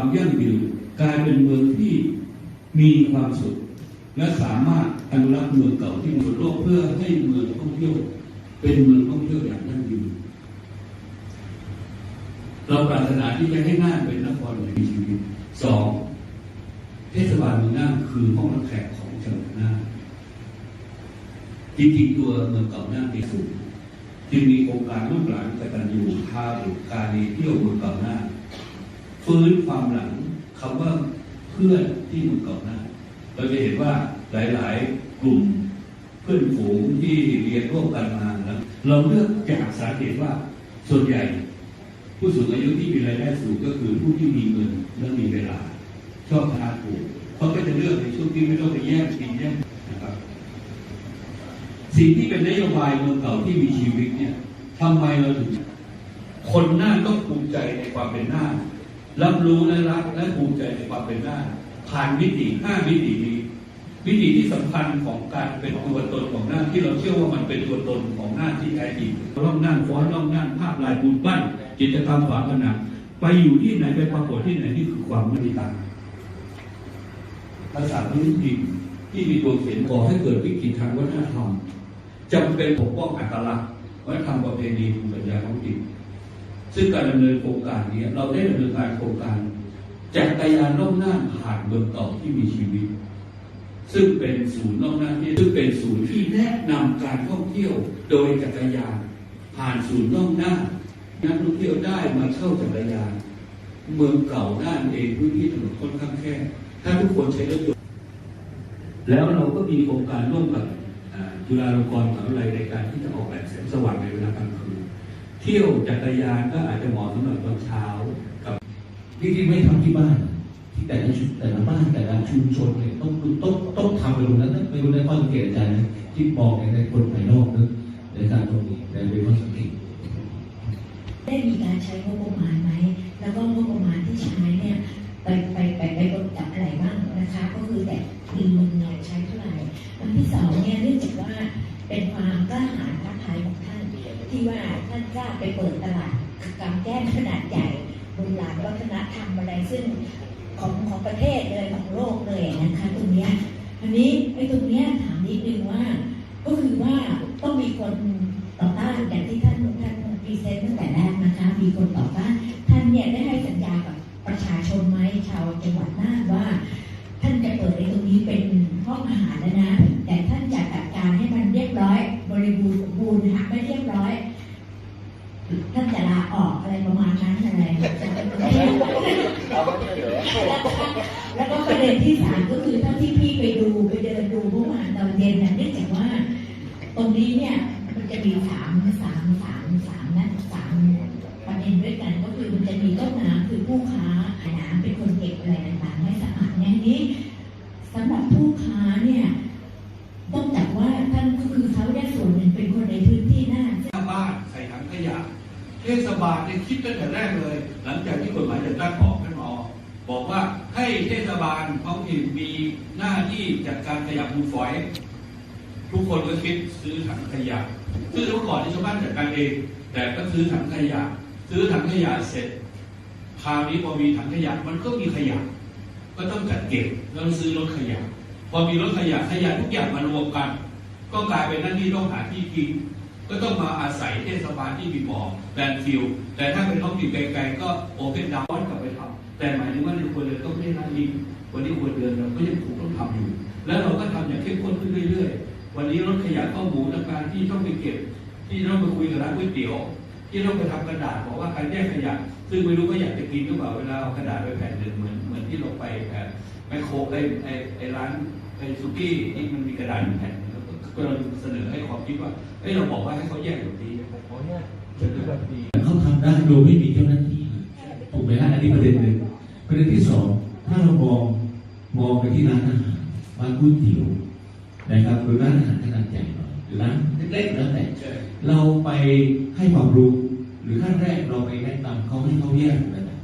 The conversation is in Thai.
ความยั่งยืนกลายเป็นเมืองที่มีความสุข และสามารถอนุรักษ์เมืองเก่าที่มีโลกเพื่อให้เมืองท่องเที่ยวเป็นเมืองท่องเที่ยวอย่างยั่งยืนเราปรารถนาที่จะให้น่านเป็นนครแห่งมีชีวิตสองเทศบาลเมืองน่านคือห้องรับแขกของจังหวัดน่านจริงๆตัวเมืองเก่าน่านมีสูงจึงมีโครงการลูกหลานกตัญญูพาบุตรการีเที่ยวเมืองเก่าน่าน ฟื้นความหลังคำว่าเพื่อนที่มืองเก่าน่าเราจะเห็นว่าหลาย ๆ กลุ่มเพื่อนฝูงที่เรียนร่วมกันมาแล้วเราเลือกจากสาเหตุว่าส่วนใหญ่ ผู้สูงอายุที่มีรายได้สูงก็คือผู้ที่มีเงินและมีเวลา ชอบทานถูกเขาก็จะเลือกในช่วงที่ไม่ต้องไปแย่งกินแย่งนะครับ สิ่งที่เป็นนโยบายเมืองเก่าที่มีชีวิตเนี่ยทำไมเราถึงคนหน้าต้องภูมิใจในความเป็นหน้า รับรู้และรักและภูมิใจในความเป็นหน้าผ่านมิติห้ามิตินี้มิติที่สำคัญของการเป็นตัวตนของหน้าที่เราเชื่อว่ามันเป็นตัวตนของหน้าที่แท้จริงร่องนั่งฟ้อนร่องนั่งภาพลายปูนปั้นจิตรกรรมฝาผนังไปอยู่ที่ไหนไปปรากฏที่ไหนนี่คือความไม่มีตางภาษาพื้นถิ่นที่มีตัวเขียนก่อให้เกิดวิกฤตทางวัฒนธรรมจำเป็นปกป้องอัตลักษณ์วัฒนธรรมประเพณีภูมิปัญญาท้องถิ่น ซึ่งการดำเนินโครงการนี้เราได้ดำเนินการโครงการจักรยานล่องน่าผ่านเมืองเก่าที่มีชีวิต ซึ่งเป็นศูนย์ล่องน่านที่ซึ่งเป็นศูนย์ที่แนะนำการท่องเที่ยวโดยจักรยานผ่านศูนย์ล่องน่านักท่องเที่ยวได้มาเช่าจักรยานเมืองเก่าน่านเองพื้นที่ถนนค่อนข้างแคบถ้าทุกคนใช้รถยนต์แล้วเราก็มีโครงการร่วมกับจุฬาลงกรณ์มหาวิทยาลัยในการที่จะออกแบบแสงสว่างในเวลากลางคืน เที่ยวจักรยานก็อาจจะเหมาะสำหรับตอนเช้ากับจริงๆไม่ทำที่บ้าน ที่แต่ละชุมแต่ละบ้านแต่ละชุมชนเนี่ยต้องต้องต้องทำไปตรงนั้นนะไม่รู้ในข้อสังเกตอาจารย์นะที่มองในคนภายนอกนะในการตรงนี้ในเป็นข้อสังเกตได้มีการใช้งบประมาณไหมแล้วก็งบประมาณที่ใช้เนี่ยไปไปไปไปกำกับอะไรบ้างนะคะ ก็คือแต่ปีนึงเนี่ยใช้เท่าไหร่อันที่สองเนี่ยเนื่องจากว่าเป็นความกล้าหาญท้าทายของ ที่ว่าท่านกล้าไปเปิดตลาดกางแจ้ขนาดใหญ่บนหลานวัฒนธรรมอะไรซึ่งของของประเทศเลยของโลกเลยนะคะตรงเนี้ยอันนี้ไอ้ตรงเนี้ยถามนิดนึงว่า ก็คือว่าต้องมีคนต่อต้านอย่างที่ท่านท่านพรีเซนต์ตั้งแต่แรกนะคะ มีคนต่อต้านท่านเนี่ยได้ให้สัญญากับประชาชนไหมชาวจังหวัดน่านว่า ท่านจะเปิดในตรงนี้เป็นห้องอาหารแล้วนะ แต่ท่านจะจัดการให้มันเรียบร้อย บริบูรณ์สมบูรณ์หากไม่เรียบร้อย ท่านจะลาออกอะไรประมาณนั้นอะไรแล้วก็ประเด็นที่สามก็คือเท่าที่พี่ไปดูไปเดินดูเมื่อวานตอนเย็นนะเนื่องจากว่า ตรงนี้เนี่ยมันจะมีสามสามสามสามนะสามประเด็นด้วยกันก็คือมันจะมีต้นน้ำคือผู้ค้าน้ำเป็นคนเก็บอะไร ศบาลเนี่ยคิดตั้งแต่แรกเลย หลังจากที่กฎหมายจัดตั้งออกขึ้นมาออกบอกว่าให้เทศบาลท้องถิ่นมีหน้าที่จัดการขยะมูลฝอย ทุกคนก็คิดซื้อถังขยะซึ่งเมื่อก่อนที่ชาวบ้านจัดการเอง แต่ก็ซื้อถังขยะ ซื้อถังขยะเสร็จคราวนี้พอมีถังขยะมันก็มีขยะ ก็ต้องจัดเก็บแล้วซื้อรถขยะ พอมีรถขยะขยะทุกอย่างมารวมกัน ก็กลายเป็นหน้าที่ต้องหาที่ทิ้ง ก็ต้องมาอาศัยเทศบาลที่มีบ่อแลนฟิลแต่ถ้าเป็นท้องถิ่นไกลๆก็โอเพนดาวน์กลับไปทำแต่หมายถึงว่าในครัวเรือนต้องไม่ได้ละทิ้งวันนี้ครัวเรือนเราก็ยังคงต้องทำอยู่ แล้วเราก็ทำอย่างเข้มข้นขึ้นเรื่อยๆ วันนี้รถขยะข้อมูลและการที่ต้องไปเก็บ ที่ต้องไปคุยกับร้านก๋วยเตี๋ยว ที่ต้องไปทำกระดาษบอกว่าการแยกขยะ ซึ่งไม่รู้ว่าอยากจะกินหรือเปล่าเวลาเอากระดาษไปแผ่นหนึ่งเหมือนเหมือนที่เราไปแผ่นไมโครไอไอไอร้านไอซุกี้ที่มันมีกระดาษแผ่น ก็เราเสนอให้ความคิดว่าเอ้ยเราบอกว่าให้เขาแยกแบบนี้แบบนี้เขาทำได้โดยไม่มีเจ้าหน้าที่ถูกไหมฮะอันนี้ประเด็นหนึ่งประเด็นที่สองถ้าเรามองมองไปที่ร้านอาหารร้านก๋วยเตี๋ยวนะครับหรือร้านอาหารขนาดใหญ่หน่อยหรือร้านเล็กๆแล้วแต่ใช่เราไปให้ความรู้ หรือขั้นแรกเราไปแนะนำเขาให้เขาแยกนะ